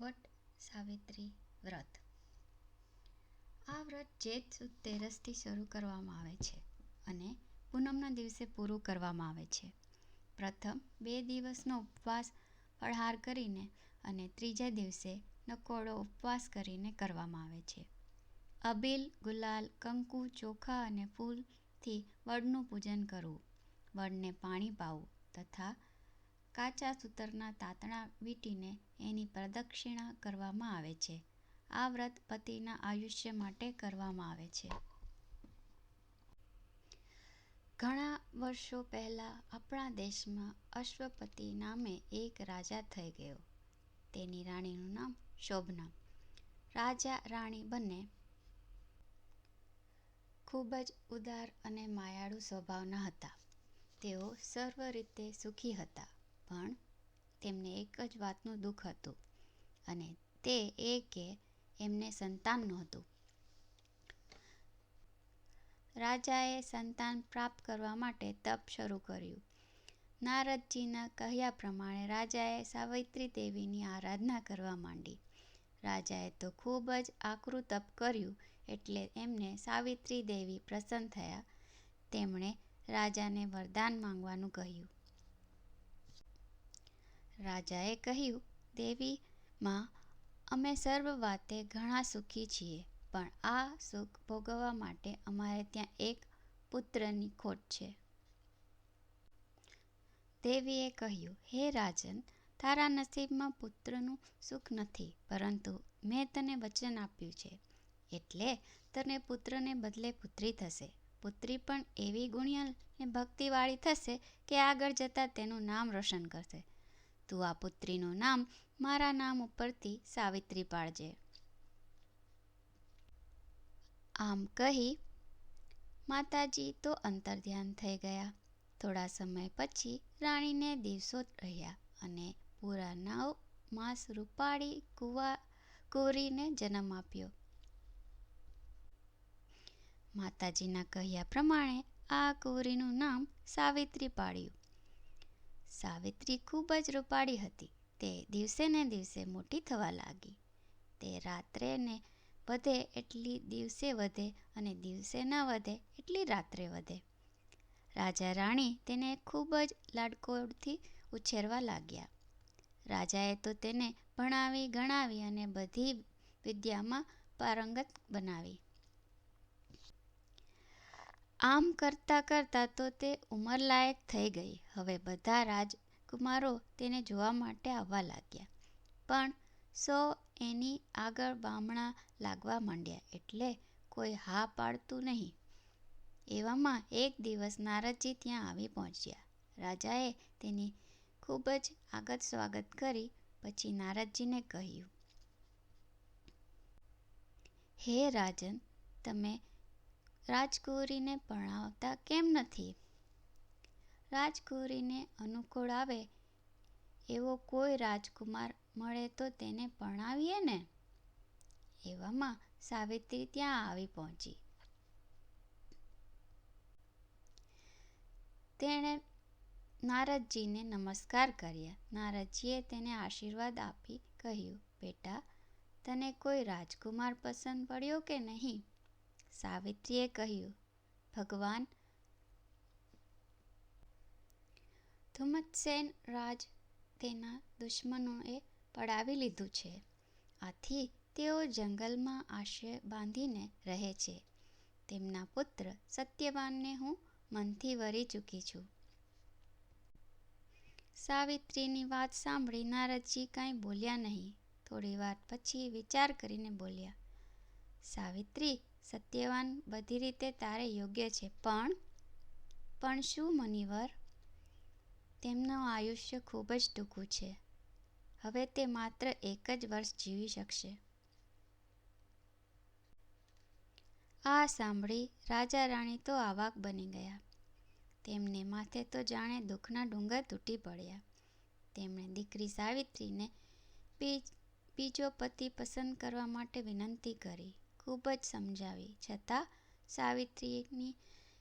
વટ સાવિત્રી વ્રત. આ વ્રત જેઠ સુદ તેરસથી શરૂ કરવામાં આવે છે અને પૂનમના દિવસે પૂરું કરવામાં આવે છે. પ્રથમ બે દિવસનો ઉપવાસ ફળહાર કરીને અને ત્રીજા દિવસે નકોડો ઉપવાસ કરીને કરવામાં આવે છે. અબીલ, ગુલાલ, કંકુ, ચોખા અને ફૂલથી વડનું પૂજન કરવું, વડને પાણી પાવું તથા કાચા સૂતરના તાતણા વીંટીને એની પ્રદક્ષિણા કરવામાં આવે છે. આ વ્રત પતિના આયુષ્ય માટે કરવામાં આવે છે. ઘણા વર્ષો પહેલાં આપણા દેશમાં અશ્વપતિ નામે એક રાજા થઈ ગયો. તેની રાણીનું નામ શોભના. રાજા રાણી બંને ખૂબ જ ઉદાર અને માયાળુ સ્વભાવના હતા. તેઓ સર્વ રીતે સુખી હતા. પણ તેમને એક જ વાતનું દુઃખ હતું અને તે એ કે એમને સંતાન નહોતું. રાજાએ સંતાન પ્રાપ્ત કરવા માટે તપ શરૂ કર્યું. નારદજીના કહ્યા પ્રમાણે રાજાએ સાવિત્રી દેવીની આરાધના કરવા માંડી. રાજાએ તો ખૂબ જ આકરું તપ કર્યું એટલે એમને સાવિત્રી દેવી પ્રસન્ન થયા. તેમણે રાજાને વરદાન માંગવાનું કહ્યું. રાજાએ કહ્યું, દેવી માં, અમે સર્વ વાતે ઘણા સુખી છીએ, પણ આ સુખ ભોગવવા માટે અમારે ત્યાં એક પુત્રની ખોટ છે. દેવીએ કહ્યું, હે રાજન, તારા નસીબમાં પુત્રનું સુખ નથી, પરંતુ મેં તને વચન આપ્યું છે. એટલે તને પુત્રને બદલે પુત્રી થશે. પુત્રી પણ એવી ગુણિયલ ને ભક્તિવાળી થશે કે આગળ જતાં તેનું નામ રોશન કરશે. તું આ પુત્રીનું નામ મારા નામ ઉપરથી સાવિત્રી પાડજે. આમ કહી માતાજી તો અંતર્ધ્યાન થઈ ગયા. થોડા સમય પછી રાણીને દિવસો રહ્યા અને પૂરા નવ માસ રૂપાળી કુવા કુંવરીને જન્મ આપ્યો. માતાજીના કહ્યા પ્રમાણે આ કુંવરીનું નામ સાવિત્રી પાડ્યું. સાવિત્રી ખૂબ જ રૂપાળી હતી. તે દિવસે ને દિવસે મોટી થવા લાગી. તે રાત્રે ને વધે એટલી દિવસે વધે અને દિવસે ન વધે એટલી રાત્રે વધે. રાજા રાણી તેને ખૂબ જ લાડકોડથી ઉછેરવા લાગ્યા. રાજાએ તો તેને ભણાવી ગણાવી અને બધી વિદ્યામાં પારંગત બનાવી. આમ કરતાં કરતાં તો તે ઉંમરલાયક થઈ ગઈ. હવે બધા રાજકુમારો તેને જોવા માટે આવવા લાગ્યા. પણ સૌ એની આગળ બામણા લાગવા માંડ્યા એટલે કોઈ હા પાડતું નહીં. એવામાં એક દિવસ નારદજી ત્યાં આવી પહોંચ્યા. રાજાએ તેની ખૂબ જ આગત સ્વાગત કરી, પછી નારદજીને કહ્યું, હે રાજન, તમે રાજકુંવરીને પરણાવતા કેમ નથી? રાજકુંવરીને અનુકૂળ આવે એવો કોઈ રાજકુમાર મળે તો તેને પરણાવીએ ને? એવામાં સાવિત્રી ત્યાં આવી પહોંચી. તેણે નારદજીને નમસ્કાર કર્યા. નારદજીએ તેને આશીર્વાદ આપી કહ્યું, બેટા, તને કોઈ રાજકુમાર પસંદ પડ્યો કે નહીં? સાવિત્રીએ કહ્યું, ભગવાન, ધુમ્મસેન રાજ તેના દુશ્મનોએ પડાવી લીધું છે. આથી તેઓ જંગલમાં આશ્રય બાંધીને રહે છે. તેમના પુત્ર સત્યવાનને હું મનથી વરી ચૂકી છું. સાવિત્રીની વાત સાંભળી નારદજી કાંઈ બોલ્યા નહીં. થોડી વાર પછી વિચાર કરીને બોલ્યા, સાવિત્રી સત્યવાન બધી રીતે તારે યોગ્ય છે. પણ પણ શું મનિવર? તેમનું આયુષ્ય ખૂબ જ ટૂંકું છે. હવે તે માત્ર એક જ વર્ષ જીવી શકશે. આ સાંભળી રાજા રાણી તો આવાક બની ગયા. તેમને માથે તો જાણે દુઃખના ડુંગર તૂટી પડ્યા. તેમણે દીકરી સાવિત્રીને બીજો પતિ પસંદ કરવા માટે વિનંતી કરી. ખૂબ જ સમજાવી. છતાં સાવિત્રીની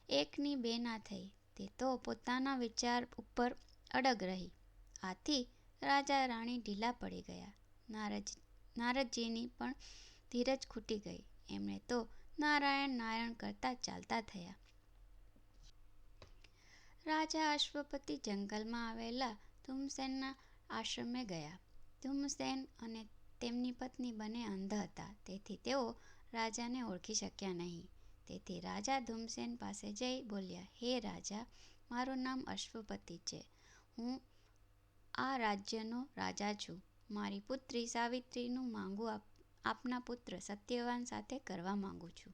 એકની બે ના થઈ. તે તો પોતાના વિચાર ઉપર અડગ રહી. આથી રાજા રાણી ઢીલા પડી ગયા. નારદ નારદજીની પણ ધીરજ ખૂટી ગઈ. એમણે તો નારાયણ નારાયણ કરતા ચાલતા થયા. રાજા અશ્વપતિ જંગલમાં આવેલા ધૂમસેનના આશ્રમે ગયા. ધૂમસેન અને તેમની પત્ની બંને અંધ હતા. તેથી તેઓ રાજાને ઓળખી શક્યા નહીં. તેથી રાજા ધૂમસેન પાસે જઈ બોલ્યા, હે રાજા, મારું નામ અશ્વપતિ છે. હું આ રાજ્યનો રાજા છું. મારી પુત્રી સાવિત્રીનું માંગુ આપના પુત્ર સત્યવાન સાથે કરવા માંગુ છું.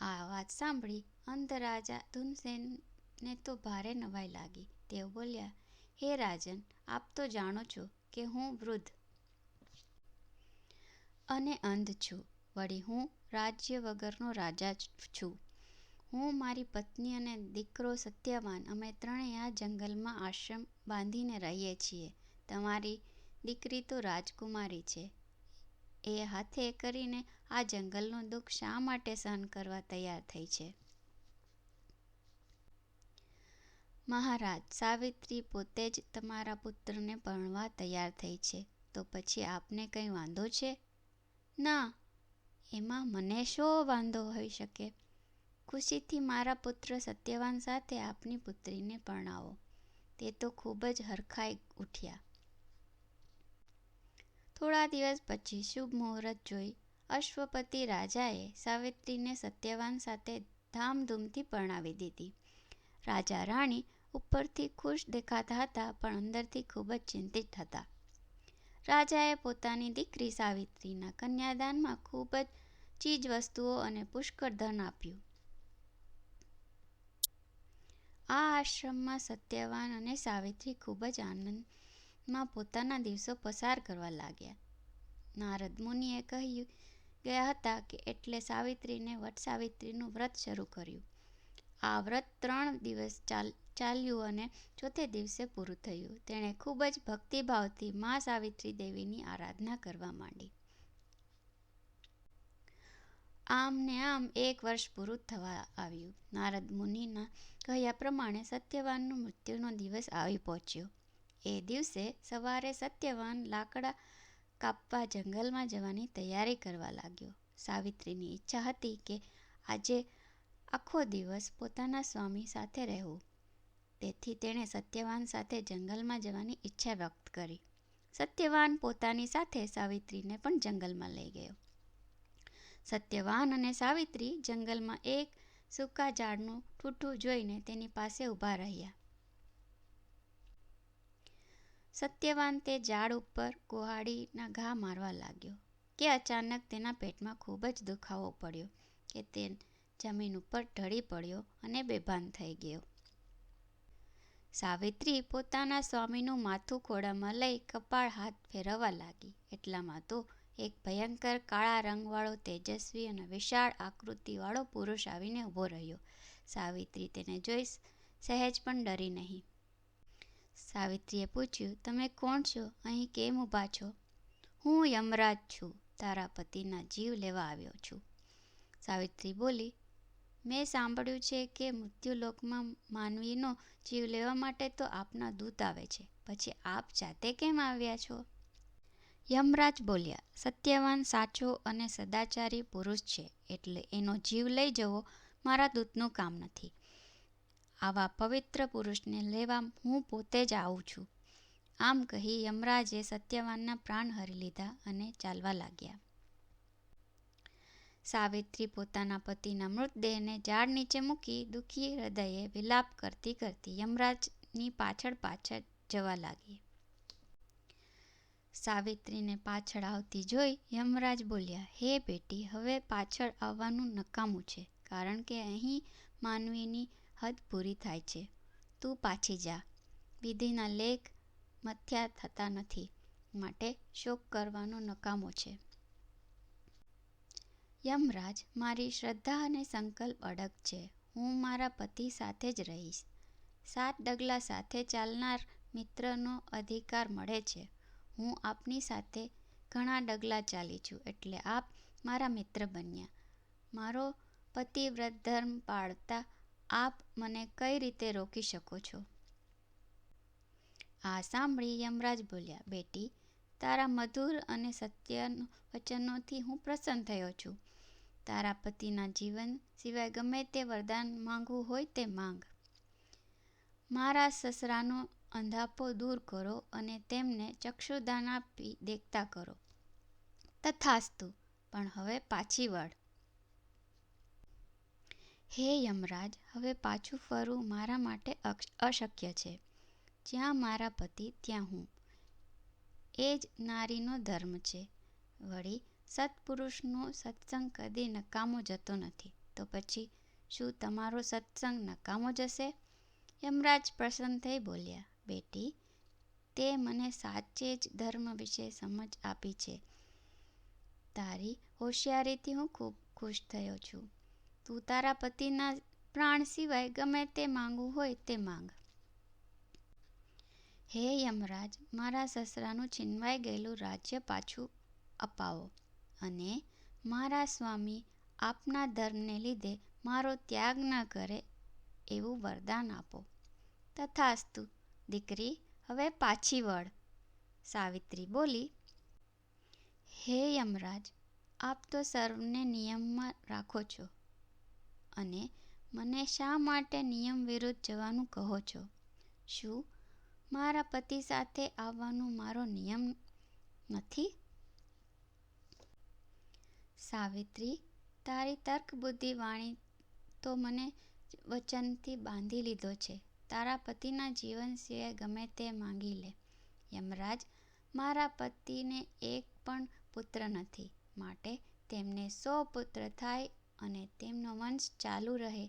આ વાત સાંભળી અંધ રાજા ધૂમસેનને તો ભારે નવાઈ લાગી. તેઓ બોલ્યા, હે રાજન, આપ તો જાણો છો કે હું વૃદ્ધ અને અંધ છું. વળી હું રાજ્ય વગરનો રાજા છું. હું મારી પત્ની અને દીકરો સત્યવાન. અમે ત્રણેય આ જંગલમાં આશ્રમ બાંધીને રહીએ છીએ. તમારી દીકરી તો રાજકુમારી છે. એ હાથે કરીને આ જંગલનું દુઃખ શા માટે સહન કરવા તૈયાર થઈ છે? મહારાજ, સાવિત્રી પોતે જ તમારા પુત્રને પરણવા તૈયાર થઈ છે. તો પછી આપને કંઈ વાંધો છે? ના, એમાં મને શો વાંધો હોઈ શકે? ખુશીથી મારા પુત્ર સત્યવાન સાથે આપની પુત્રીને પરણાવો. તે તો ખૂબ જ હરખાઈ ઉઠ્યા. થોડા દિવસ પછી શુભ મુહૂર્ત જોઈ અશ્વપતિ રાજાએ સાવિત્રીને સત્યવાન સાથે ધામધૂમથી પરણાવી દીધી. રાજા રાણી ઉપરથી ખુશ દેખાતા હતા પણ અંદરથી ખૂબ જ ચિંતિત હતા. રાજાએ પોતાની દીકરી સાવિત્રીના કન્યાદાનમાં ખૂબ જ ચીજ વસ્તુઓ અને પુષ્કળ ધન આપ્યું. આ આશ્રમમાં સત્યવાન અને સાવિત્રી ખૂબ જ આનંદમાં પોતાના દિવસો પસાર કરવા લાગ્યા. નારદ મુનિએ કહ્યું, ગયા હતા કે એટલે સાવિત્રીને વટ સાવિત્રીનું વ્રત શરૂ કર્યું. આ વ્રત ત્રણ દિવસ ચાલ, ચાલ્યું અને ચોથે દિવસે પૂરું થયું. તેણે ખૂબ જ ભક્તિભાવથી મા સાવિત્રી દેવીની આરાધના કરવા માંડી. આમ ને આમ એક વર્ષ પૂરું થવા આવ્યું. નારદ મુનિના કહ્યા પ્રમાણે સત્યવાનનું મૃત્યુનો દિવસ આવી પહોંચ્યો. એ દિવસે સવારે સત્યવાન લાકડા કાપવા જંગલમાં જવાની તૈયારી કરવા લાગ્યો. સાવિત્રીની ઈચ્છા હતી કે આજે આખો દિવસ પોતાના સ્વામી સાથે રહેવું. તેથી તેણે સત્યવાન સાથે જંગલમાં જવાની ઈચ્છા વ્યક્ત કરી. સત્યવાન પોતાની સાથે સાવિત્રીને પણ જંગલમાં લઈ ગયો. સત્યવાન અને સાવિત્રી જંગલમાં એક સૂકા ઝાડનું ઠૂઠું જોઈને તેની પાસે ઊભા રહ્યા. સત્યવાન તે ઝાડ ઉપર કુહાડીના ઘા મારવા લાગ્યો, કે અચાનક તેના પેટમાં ખૂબ જ દુખાવો પડ્યો, કે તે જમીન ઉપર ઢળી પડ્યો અને બેભાન થઈ ગયો. સાવિત્રી પોતાના સ્વામીનું માથું ખોળામાં લઈ કપાળ હાથ ફેરવવા લાગી. એટલામાં તો એક ભયંકર કાળા રંગવાળો, તેજસ્વી અને વિશાળ આકૃતિવાળો પુરુષ આવીને ઊભો રહ્યો. સાવિત્રી તેને જોઈ સહેજ પણ ડરી નહીં. સાવિત્રીએ પૂછ્યું, તમે કોણ છો? અહીં કેમ ઊભા છો? હું યમરાજ છું, તારા પતિના જીવ લેવા આવ્યો છું. સાવિત્રી બોલી મેં સાંભળ્યું છે કે મૃત્યુલોકમાં માનવીનો જીવ લેવા માટે તો આપના દૂત આવે છે. પછી આપ જાતે કેમ આવ્યા છો? યમરાજ બોલ્યા, સત્યવાન, સાચો અને સદાચારી પુરુષ છે, એટલે એનો જીવ લઈ જવો મારા દૂતનું કામ નથી. આવા પવિત્ર પુરુષને લેવા હું પોતે જ આવું છું. આમ કહી યમરાજે સત્યવાનના પ્રાણ હરી લીધા અને ચાલવા લાગ્યા. સાવિત્રી પોતાના પતિના મૃતદેહને ઝાડ નીચે મૂકી દુઃખી હૃદયે વિલાપ કરતી કરતી યમરાજની પાછળ પાછળ જવા લાગી. સાવિત્રીને પાછળ આવતી જોઈ યમરાજ બોલ્યા, હે બેટી, હવે પાછળ આવવાનું નકામું છે, કારણ કે અહીં માનવીની હદ પૂરી થાય છે. તું પાછી જા. વિધિના લેખ મથ્યા થતા નથી. માટે શોક કરવાનો નકામો છે. યમરાજ, મારી શ્રદ્ધા અને સંકલ્પ અડગ છે. હું મારા પતિ સાથે જ રહીશ. સાત ડગલા સાથે ચાલનાર મિત્રનો અધિકાર મળે છે. હું આપની સાથે ઘણા ડગલા ચાલી છું એટલે આપ મારા મિત્ર બન્યા. મારો પતિવ્રત ધર્મ પાળતા આપ મને કઈ રીતે રોકી શકો છો? આ સાંભળી યમરાજ બોલ્યા, બેટી, તારા મધુર અને સત્ય વચનોથી હું પ્રસન્ન થયો છું. તારા પતિના જીવન સિવાય ગમે તે વરદાન માંગવું હોય તે માંગ. મારા સસરાનો અંધાપો દૂર કરો અને તેમને ચક્ષુદાન આપી દેખતા કરો. તથાસ્તુ. પણ હવે પાછી વળ. હે યમરાજ, હવે પાછું ફરવું મારા માટે અશક્ય છે. જ્યાં મારા પતિ ત્યાં હું. એ જ નારીનો ધર્મ છે. વળી સત્પુરુષનો સત્સંગ કદી નકામો જતો નથી. તો પછી શું તમારો સત્સંગ નકામો જશે? યમરાજ પ્રસન્ન થઈ બોલ્યા, બેટી, તે મને સાચે જ ધર્મ વિશે સમજ આપી છે. તારી હોશિયારીથી હું ખૂબ ખુશ થયો છું. તું તારા પતિના પ્રાણ સિવાય ગમે તે માંગવું હોય તે માંગ. હે યમરાજ, મારા સસરાનું છીનવાઈ ગયેલું રાજ્ય પાછું અપાવો અને મારા સ્વામી આપના ધર્મને લીધે મારો ત્યાગ ન કરે એવું વરદાન આપો. તથાસ્તુ. દીકરી, હવે પાછી વળ. સાવિત્રી બોલી, હે યમરાજ, આપ તો સર્વને નિયમમાં રાખો છો અને મને શા માટે નિયમ વિરુદ્ધ જવાનું કહો છો? શું મારા પતિ સાથે આવવાનો મારો નિયમ નથી? સાવિત્રી, તારી તર્ક બુદ્ધિ વાણી તો મને વચનથી બાંધી લીધો છે. તારા પતિના જીવન સિવાય ગમે તે માંગી લે. યમરાજ, મારા પતિને એક પણ પુત્ર નથી. માટે તેમને સો પુત્ર થાય અને તેમનો વંશ ચાલુ રહે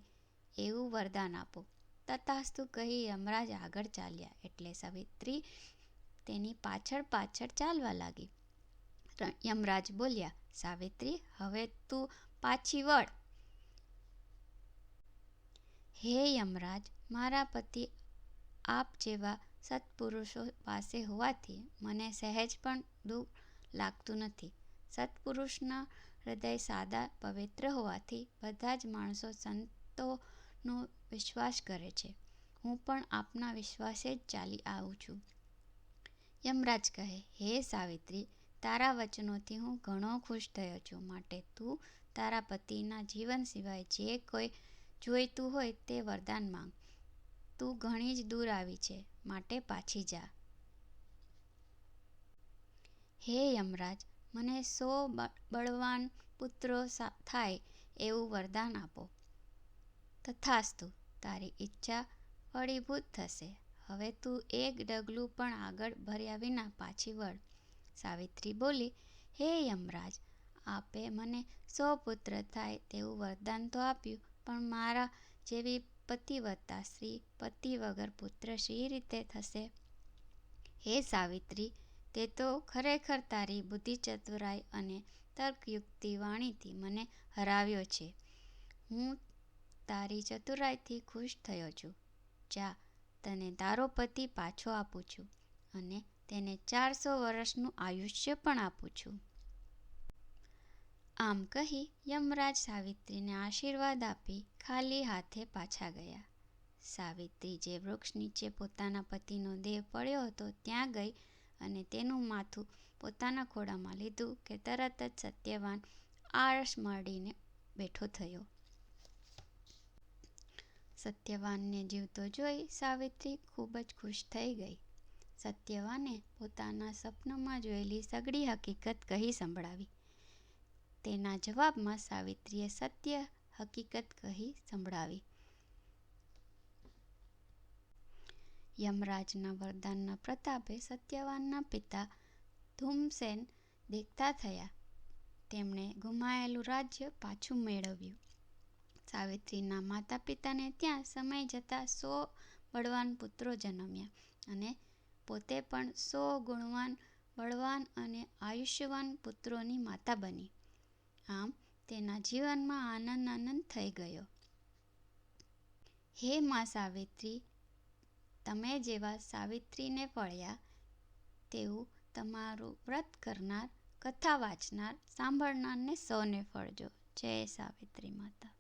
એવું વરદાન આપો. તથાસ્તુ કહી યમરાજ આગળ ચાલ્યા એટલે સાવિત્રી તેની પાછળ પાછળ ચાલવા લાગી. યમરાજ બોલ્યા, સાવિત્રી, હવે તું પાછી વળ. હે યમરાજ, મારા પતિ આપ જેવા સત્પુરુષો પાસે હોવાથી મને સહેજ પણ દુઃખ લાગતું નથી. સત્પુરુષના હૃદય સાદા, પવિત્ર હોવાથી બધા જ માણસો સંતોનો વિશ્વાસ કરે છે. હું પણ આપના વિશ્વાસે જ ચાલી આવું છું. યમરાજ કહે, હે સાવિત્રી, તારા વચનોથી હું ઘણો ખુશ થયો છું. માટે તું તારા પતિના જીવન સિવાય જે કોઈ જોઈતું હોય તે વરદાન માંગ. તું ઘણી જ દૂર આવી છે, માટે પાછી જા. હે યમરાજ, મને સો બળવાન પુત્રો થાય એવું વરદાન આપો. તથાસ્તુ. તારી ઈચ્છા ફળીભૂત થશે. હવે તું એક ડગલું પણ આગળ ભર્યા વિના પાછી વળ. સાવિત્રી બોલી, હે યમરાજ, આપે મને સો પુત્ર થાય તેવું વરદાન તો આપ્યું, પણ મારા જેવી પતિવ્રતા સ્ત્રી પતિ વગર પુત્ર શી રીતે થશે? હે સાવિત્રી, તે તો ખરેખર તારી બુદ્ધિ ચતુરાઈ અને તર્કયુક્તિ વાણીથી મને હરાવ્યો છે. હું તારી ચતુરાઈથી ખુશ થયો છું. જા, તને તારો પતિ પાછો આપું છું અને તેને ચારસો વર્ષનું આયુષ્ય પણ આપું છું. આમ કહી યમરાજ સાવિત્રીને આશીર્વાદ આપી ખાલી હાથે પાછા ગયા. સાવિત્રી જે વૃક્ષ નીચે પોતાના પતિનો દેહ પડ્યો હતો ત્યાં ગઈ અને તેનું માથું પોતાના ખોળામાં લીધું કે તરત જ સત્યવાન આળસ મળીને બેઠો થયો. સત્યવાનને જીવતો જોઈ સાવિત્રી ખૂબ જ ખુશ થઈ ગઈ. સત્યવાને પોતાના સપનામાં જોયેલી સગડી હકીકત કહી સંભળાવી. તેના જવાબમાં સાવિત્રીએ સત્ય હકીકત કહી સંભળાવી. યમરાજના વરદાનના પ્રતાપે સત્યવાનના પિતા ધૂમસેન દેખતા થયા. તેમણે ગુમાયેલું રાજ્ય પાછું મેળવ્યું. સાવિત્રીના માતા પિતાને ત્યાં સમય જતાં સો બળવાન પુત્રો જન્મ્યા અને પોતે પણ સો ગુણવાન, બળવાન અને આયુષ્યવાન પુત્રોની માતા બની. આમ તેના જીવનમાં આનંદ આનંદ થઈ ગયો. હે મા સાવિત્રી, તમે જેવા સાવિત્રીને ફળ્યા તેવું તમારું વ્રત કરનાર, કથા વાંચનાર, સાંભળનારને સૌને ફળજો. જય સાવિત્રી માતા!